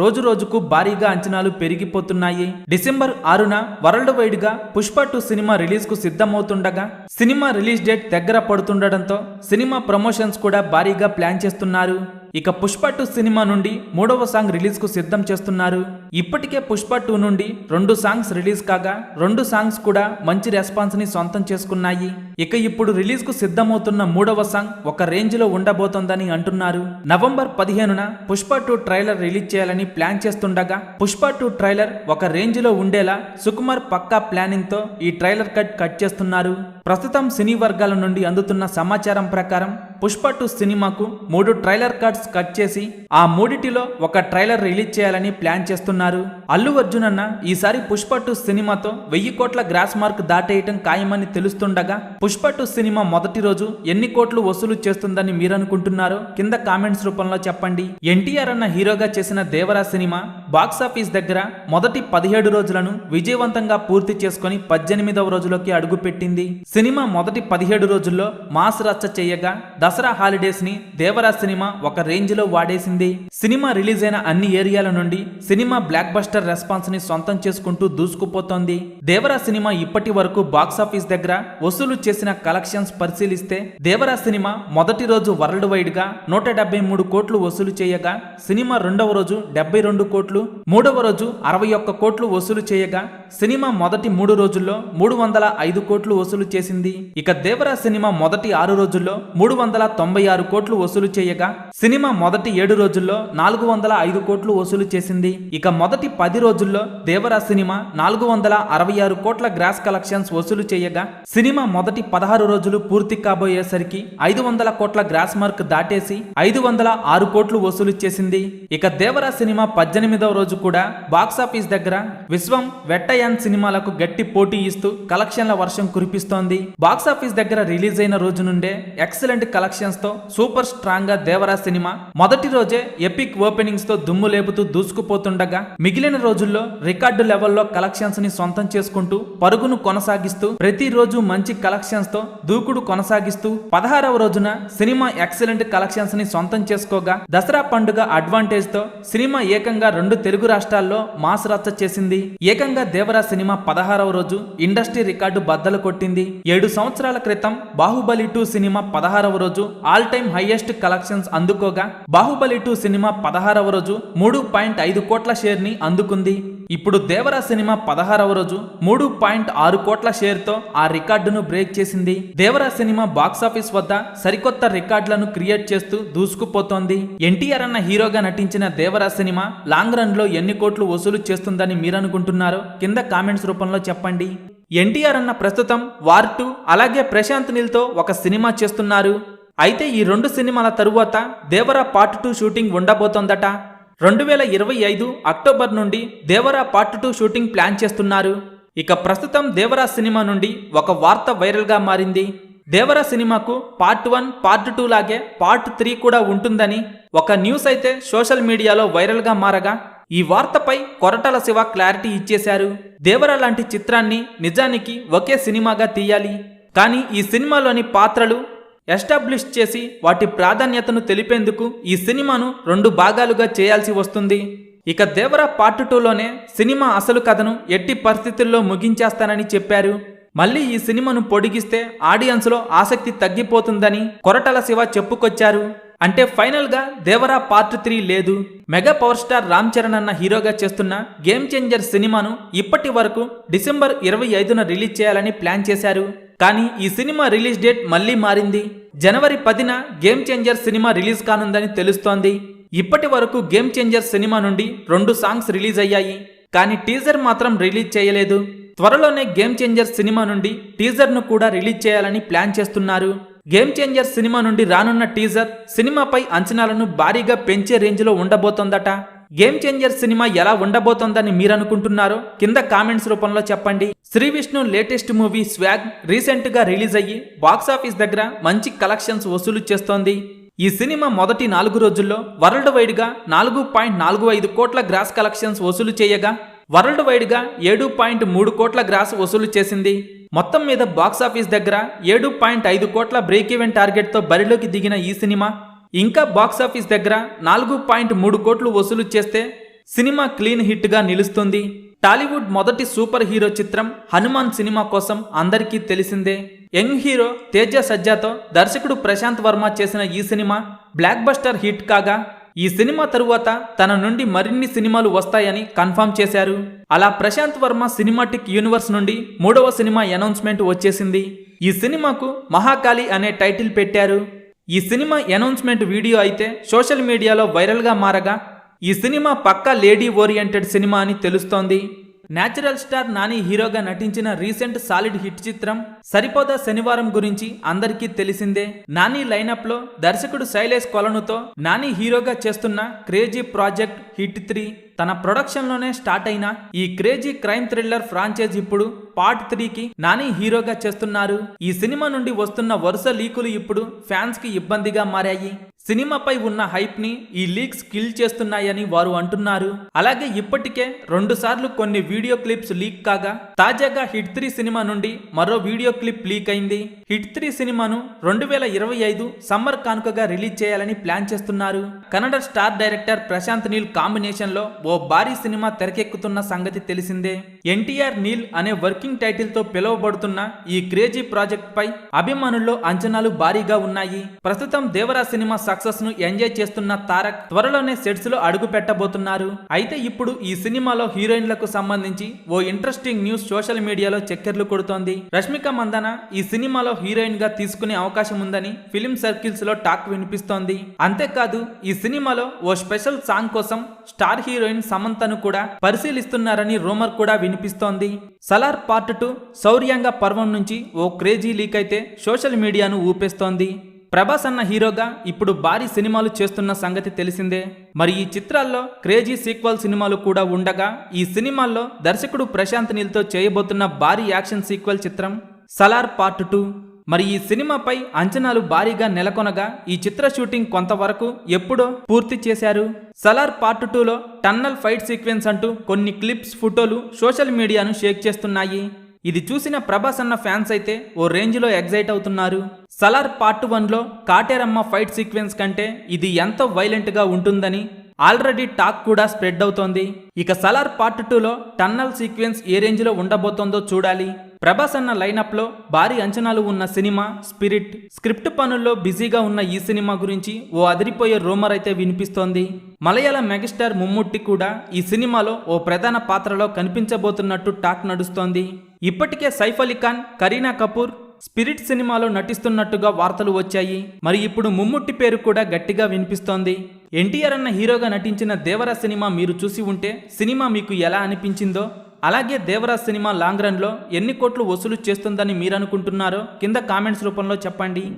రోజు రోజుకు భారీగా అంచనాలు పెరిగిపోతున్నాయి. డిసెంబర్ ఆరున వరల్డ్ వైడ్గా పుష్ప టూ సినిమా రిలీజ్కు సిద్ధమవుతుండగా సినిమా రిలీజ్ డేట్ దగ్గర పడుతుండటంతో సినిమా ప్రమోషన్స్ కూడా భారీగా ప్లాన్ చేస్తున్నారు. ఇక పుష్ప టూ సినిమా నుండి మూడవ సాంగ్ రిలీజ్కు సిద్ధం చేస్తున్నారు. ఇప్పటికే పుష్ప టూ నుండి రెండు సాంగ్స్ రిలీజ్ కాగా రెండు సాంగ్స్ కూడా మంచి రెస్పాన్స్ని సొంతం చేసుకున్నాయి. ఇక ఇప్పుడు రిలీజ్కు సిద్ధమవుతున్న మూడవ సాంగ్ ఒక రేంజ్లో ఉండబోతోందని అంటున్నారు. నవంబర్ పదిహేనున పుష్ప టూ ట్రైలర్ రిలీజ్ చేయాలని ప్లాన్ చేస్తుండగా పుష్ప టూ ట్రైలర్ ఒక రేంజ్లో ఉండేలా సుకుమార్ పక్కా ప్లానింగ్తో ఈ ట్రైలర్ కట్ కట్ చేస్తున్నారు. ప్రస్తుతం సినీ వర్గాల నుండి అందుతున్న సమాచారం ప్రకారం పుష్ప టూ సినిమాకు మూడు ట్రైలర్ కట్స్ కట్ చేసి ఆ మూడిటిలో ఒక ట్రైలర్ రిలీజ్ చేయాలని ప్లాన్ చేస్తున్నారు. అల్లు అర్జున్ అన్న ఈసారి పుష్ప టూ సినిమాతో వెయ్యి కోట్ల గ్రాస్ మార్క్ దాటేయటం ఖాయమని తెలుస్తుండగా పుష్ప టూ సినిమా మొదటి రోజు ఎన్ని కోట్లు వసూలు చేస్తుందని మీరనుకుంటున్నారో కింద కామెంట్స్ రూపంలో చెప్పండి. ఎన్టీఆర్ అన్న హీరోగా చేసిన దేవరా సినిమా బాక్సాఫీస్ దగ్గర మొదటి పదిహేడు రోజులను విజయవంతంగా పూర్తి చేసుకొని పద్దెనిమిదవ రోజులోకి అడుగుపెట్టింది. సినిమా మొదటి పదిహేడు రోజుల్లో మాస్ రచ్చ చేయగా దసరా హాలిడేస్ని దేవరా సినిమా ఒక రేంజ్లో వాడేసింది. సినిమా రిలీజ్ అయిన అన్ని ఏరియాల నుండి సినిమా బ్లాక్ బస్టర్ రెస్పాన్స్ని సొంతం చేసుకుంటూ దూసుకుపోతోంది. దేవరా సినిమా ఇప్పటి వరకు బాక్సాఫీస్ దగ్గర వసూలు చేసిన కలెక్షన్స్ పరిశీలిస్తే దేవరా సినిమా మొదటి రోజు వరల్డ్ వైడ్గా నూట డెబ్బై మూడు కోట్లు వసూలు చేయగా సినిమా రెండవ రోజు డెబ్బై రెండు కోట్లు మూడవ రోజు అరవై ఒక్క కోట్లు వసూలు చేయగా సినిమా మొదటి మూడు రోజుల్లో మూడు వందల ఐదు కోట్లు వసూలు చేసి చేసింది. ఇక దేవరా సినిమా మొదటి ఆరు రోజుల్లో మూడు వందల తొంభై ఆరు కోట్లు వసూలు చేయగా సినిమా మొదటి ఏడు రోజుల్లో నాలుగు వందల ఐదు కోట్లు వసూలు చేసింది. ఇక మొదటి పది రోజుల్లో దేవరా సినిమా నాలుగు వందల అరవై ఆరు కోట్ల గ్రాస్ కలెక్షన్స్ వసూలు చేయగా సినిమా మొదటి పదహారు రోజులు పూర్తి కాబోయేసరికి ఐదు వందల కోట్ల గ్రాస్ మార్క్ దాటేసి ఐదు వందల ఆరు కోట్లు వసూలు చేసింది. ఇక దేవరా సినిమా పద్దెనిమిదవ రోజు కూడా బాక్సాఫీస్ దగ్గర విశ్వం వెట్టయాన్ సినిమాలకు గట్టి పోటీ ఇస్తూ కలెక్షన్ల వర్షం కురిపిస్తోంది. బాక్సాఫీస్ దగ్గర రిలీజ్ అయిన రోజు నుండే ఎక్సలెంట్ కలెక్షన్స్తో సూపర్ స్ట్రాంగ్గా దేవరా సినిమా మొదటి రోజే ఎపిక్ ఓపెనింగ్స్తో దుమ్ము లేపుతూ దూసుకుపోతుండగా మిగిలిన రోజుల్లో రికార్డు లెవెల్లో కలెక్షన్స్ని సొంతం చేసుకుంటూ పరుగును కొనసాగిస్తూ ప్రతిరోజు మంచి కలెక్షన్స్తో దూకుడు కొనసాగిస్తూ పదహారవ రోజున సినిమా ఎక్సలెంట్ కలెక్షన్స్ని సొంతం చేసుకోగా దసరా పండుగ అడ్వాంటేజ్తో సినిమా ఏకంగా రెండు తెలుగు రాష్ట్రాల్లో మాస్ రచ్చ చేసింది. ఏకంగా దేవరా సినిమా పదహారవ రోజు ఇండస్ట్రీ రికార్డు బద్దలు కొట్టింది. ఏడు సంవత్సరాల క్రితం బాహుబలి టూ సినిమా పదహారవ రోజు ఆల్ టైమ్ హైయెస్ట్ కలెక్షన్స్ అందుకోగా బాహుబలి టూ సినిమా పదహారవ రోజు మూడు పాయింట్ ఐదు కోట్ల షేర్ని అందుకుంది. ఇప్పుడు దేవరా సినిమా పదహారవ రోజు మూడు పాయింట్ ఆరు కోట్ల షేర్తో ఆ రికార్డును బ్రేక్ చేసింది. దేవరా సినిమా బాక్సాఫీస్ వద్ద సరికొత్త రికార్డులను క్రియేట్ చేస్తూ దూసుకుపోతోంది. ఎన్టీఆర్ అన్న హీరోగా నటించిన దేవరా సినిమా లాంగ్ రన్లో ఎన్ని కోట్లు వసూలు చేస్తుందని మీరనుకుంటున్నారో కింద కామెంట్స్ రూపంలో చెప్పండి. ఎన్టీఆర్ అన్న ప్రస్తుతం వార్ టూ అలాగే ప్రశాంత్ నీల్తో ఒక సినిమా చేస్తున్నారు. అయితే ఈ రెండు సినిమాల తరువాత దేవరా పార్ట్ టూ షూటింగ్ ఉండబోతోందట. రెండు వేల ఇరవై ఐదు అక్టోబర్ నుండి Devara part two shooting plan చేస్తున్నారు. ఇక ప్రస్తుతం దేవరా సినిమా నుండి ఒక వార్త వైరల్గా మారింది. దేవరా సినిమాకు పార్ట్ వన్ పార్ట్ టూ లాగే పార్ట్ త్రీ కూడా ఉంటుందని ఒక న్యూస్ అయితే సోషల్ మీడియాలో వైరల్గా మారగా ఈ వార్తపై కొరటాల శివ క్లారిటీ ఇచ్చేశారు. దేవరా లాంటి చిత్రాన్ని నిజానికి ఒకే సినిమాగా తీయాలి. కానీ ఈ సినిమాలోని పాత్రలు ఎస్టాబ్లిష్ చేసి వాటి ప్రాధాన్యతను తెలిపేందుకు ఈ సినిమాను రెండు భాగాలుగా చేయాల్సి వస్తుంది. ఇక దేవరా పార్ట్ టూలోనే సినిమా అసలు కథను ఎట్టి పరిస్థితుల్లో ముగించేస్తానని చెప్పారు. మళ్ళీ ఈ సినిమాను పొడిగిస్తే ఆడియన్స్లో ఆసక్తి తగ్గిపోతుందని కొరటల శివ చెప్పుకొచ్చారు. అంటే ఫైనల్గా దేవరా పార్ట్ త్రీ లేదు. Mega power star Ram Charan అన్న హీరోగా చేస్తున్న గేమ్ చేంజర్ సినిమాను ఇప్పటి వరకు డిసెంబర్ ఇరవై ఐదున రిలీజ్ చేయాలని ప్లాన్ చేశారు. కానీ ఈ సినిమా రిలీజ్ డేట్ మళ్ళీ మారింది. జనవరి పదిన గేమ్ చేంజర్ సినిమా రిలీజ్ కానుందని తెలుస్తోంది. ఇప్పటి వరకు గేమ్ చేంజర్ సినిమా నుండి రెండు సాంగ్స్ రిలీజ్ అయ్యాయి. కానీ టీజర్ మాత్రం రిలీజ్ చేయలేదు. త్వరలోనే గేమ్ చేంజర్ సినిమా నుండి టీజర్ను కూడా రిలీజ్ చేయాలని ప్లాన్ చేస్తున్నారు. గేమ్ చేంజర్ సినిమా నుండి రానున్న టీజర్ సినిమాపై అంచనాలను భారీగా పెంచే రేంజ్లో ఉండబోతోందట. గేమ్ చేంజర్ సినిమా ఎలా ఉండబోతోందని మీరనుకుంటున్నారో కింద కామెంట్స్ రూపంలో చెప్పండి. Sree Vishnu latest movie swag రీసెంట్గా రిలీజ్ అయ్యి బాక్సాఫీస్ దగ్గర మంచి కలెక్షన్స్ వసూలు చేస్తోంది. ఈ సినిమా మొదటి నాలుగు రోజుల్లో వరల్డ్ వైడ్గా నాలుగు పాయింట్ నాలుగు ఐదు కోట్ల గ్రాస్ కలెక్షన్స్ వసూలు చేయగా వరల్డ్ వైడ్గా ఏడు పాయింట్ మూడు కోట్ల గ్రాస్ వసూలు చేసింది. మొత్తం మీద బాక్సాఫీస్ దగ్గర ఏడు పాయింట్ ఐదు కోట్ల బ్రేక్ ఈవెన్ టార్గెట్తో బరిలోకి దిగిన ఈ సినిమా. ఇంకా బాక్సాఫీస్ దగ్గర నాలుగు పాయింట్ మూడు కోట్లు వసూలు చేస్తే సినిమా క్లీన్ హిట్గా నిలుస్తుంది. టాలీవుడ్ మొదటి సూపర్ హీరో చిత్రం హనుమాన్ సినిమా కోసం అందరికీ తెలిసిందే. యంగ్ హీరో తేజ సజ్జాతో దర్శకుడు ప్రశాంత్ వర్మ చేసిన ఈ సినిమా బ్లాక్ బస్టర్ హిట్ కాగా ఈ సినిమా తరువాత తన నుండి మరిన్ని సినిమాలు వస్తాయని కన్ఫర్మ్ చేశారు. అలా ప్రశాంత్ వర్మ సినిమాటిక్ యూనివర్స్ నుండి మూడవ సినిమా అనౌన్స్మెంట్ వచ్చేసింది. ఈ సినిమాకు మహాకాళి అనే టైటిల్ పెట్టారు. ఈ సినిమా అనౌన్స్మెంట్ వీడియో అయితే సోషల్ మీడియాలో వైరల్గా మారగా ఈ సినిమా పక్కా లేడీ ఓరియంటెడ్ సినిమా అని తెలుస్తోంది. న్యాచురల్ స్టార్ నాని హీరోగా నటించిన రీసెంట్ సాలిడ్ హిట్ చిత్రం సరిపోదా శనివారం గురించి అందరికీ తెలిసిందే. నాని లైనప్లో దర్శకుడు శైలేష్ కొలనుతో నాని హీరోగా చేస్తున్న క్రేజీ ప్రాజెక్ట్ హిట్ త్రీ. తన ప్రొడక్షన్లోనే స్టార్ట్ అయిన ఈ క్రేజీ క్రైమ్ థ్రిల్లర్ ఫ్రాంచైజ్ ఇప్పుడు పార్ట్ త్రీకి నాని హీరోగా చేస్తున్నారు. ఈ సినిమా నుండి వస్తున్న వరుస లీకులు ఇప్పుడు ఫ్యాన్స్కి ఇబ్బందిగా మారాయి. సినిమాపై ఉన్న హైప్ని ఈ లీక్స్ కిల్ చేస్తున్నాయని వారు అంటున్నారు. అలాగే ఇప్పటికే రెండు సార్లు కొన్ని వీడియో క్లిప్స్ లీక్ కాగా తాజాగా హిట్ త్రీ సినిమా నుండి మరో వీడియో క్లిప్ లీక్ అయింది. హిట్ త్రీ సినిమాను రెండు వేల ఇరవై ఐదు సమ్మర్ కానుకగా రిలీజ్ చేయాలని ప్లాన్ చేస్తున్నారు. కన్నడ స్టార్ డైరెక్టర్ ప్రశాంత్ నీల్ కాంబినేషన్లో ఓ భారీ సినిమా తెరకెక్కుతున్న సంగతి తెలిసిందే. ఎన్టీఆర్ నీల్ అనే వర్కింగ్ టైటిల్తో పిలువబడుతున్న ఈ క్రేజీ ప్రాజెక్ట్ పై అభిమానుల్లో అంచనాలు భారీగా ఉన్నాయి. ప్రస్తుతం దేవరా సినిమా సక్సెస్ను ఎంజాయ్ చేస్తున్న తారక్ త్వరలోనే సెట్స్లో అడుగు పెట్టబోతున్నారు అయితే ఇప్పుడు ఈ సినిమాలో హీరోయిన్లకు సంబంధించి ఓ ఇంట్రెస్టింగ్ న్యూస్ సోషల్ మీడియాలో చక్కర్లు కొడుతోంది. రష్మిక మందన ఈ సినిమాలో హీరోయిన్గా తీసుకునే అవకాశం ఉందని ఫిలిం సర్కిల్స్లో టాక్ వినిపిస్తోంది. అంతేకాదు ఈ సినిమాలో ఓ స్పెషల్ సాంగ్ కోసం స్టార్ హీరోయిన్ సమంతను కూడా పరిశీలిస్తున్నారని రూమర్ కూడా వినిపిస్తోంది. సలార్ పార్ట్ టూ శౌర్యాంగ పర్వం నుంచి ఓ క్రేజీ లీక్ అయితే సోషల్ మీడియాను ఊపేస్తోంది. ప్రభాస్ అన్న హీరోగా ఇప్పుడు భారీ సినిమాలు చేస్తున్న సంగతి తెలిసిందే. మరి ఈ చిత్రాల్లో క్రేజీ సీక్వల్ సినిమాలు కూడా ఉండగా ఈ సినిమాల్లో దర్శకుడు ప్రశాంత్ నీల్తో చేయబోతున్న భారీ యాక్షన్ సీక్వల్ చిత్రం సలార్ పార్ట్ టూ. మరి ఈ సినిమాపై అంచనాలు భారీగా నెలకొనగా ఈ చిత్ర షూటింగ్ కొంతవరకు ఎప్పుడో పూర్తి చేశారు. సలార్ పార్ట్ టూలో టన్నల్ ఫైట్ సీక్వెన్స్ అంటూ కొన్ని క్లిప్స్ ఫోటోలు సోషల్ మీడియాను షేక్ చేస్తున్నాయి. ఇది చూసిన ప్రభాస్ అన్న ఫ్యాన్స్ అయితే ఓ రేంజ్లో ఎగ్జైట్ అవుతున్నారు. సలార్ పార్ట్ వన్లో కాటేరమ్మ ఫైట్ సీక్వెన్స్ కంటే ఇది ఎంతో వైలెంట్గా ఉంటుందని ఆల్రెడీ టాక్ కూడా స్ప్రెడ్ అవుతోంది. ఇక సలార్ పార్ట్ టూలో టన్నల్ సీక్వెన్స్ ఏ రేంజ్లో ఉండబోతోందో చూడాలి. ప్రభాస్ అన్న లైనప్లో భారీ అంచనాలు ఉన్న సినిమా స్పిరిట్ స్క్రిప్ట్ పనుల్లో బిజీగా ఉన్న ఈ సినిమా గురించి ఓ అదిరిపోయే రూమర్ అయితే వినిపిస్తోంది. మలయాళ మెగాస్టార్ ముమ్ముట్టి కూడా ఈ సినిమాలో ఓ ప్రధాన పాత్రలో కనిపించబోతున్నట్టు టాక్ నడుస్తోంది. ఇప్పటికే సైఫ్ అలీ ఖాన్ కరీనా కపూర్ స్పిరిట్ సినిమాలో నటిస్తున్నట్టుగా వార్తలు వచ్చాయి. మరి ఇప్పుడు ముమ్ముట్టి పేరు కూడా గట్టిగా వినిపిస్తోంది. ఎన్టీఆర్ అన్న హీరోగా నటించిన దేవర సినిమా మీరు చూసి ఉంటే సినిమా మీకు ఎలా అనిపించిందో అలాగే దేవరాజ్ సినిమా లాంగ్ రన్లో ఎన్ని కోట్లు వసూలు చేస్తుందని మీరు అనుకుంటున్నారో కింద కామెంట్స్ రూపంలో చెప్పండి.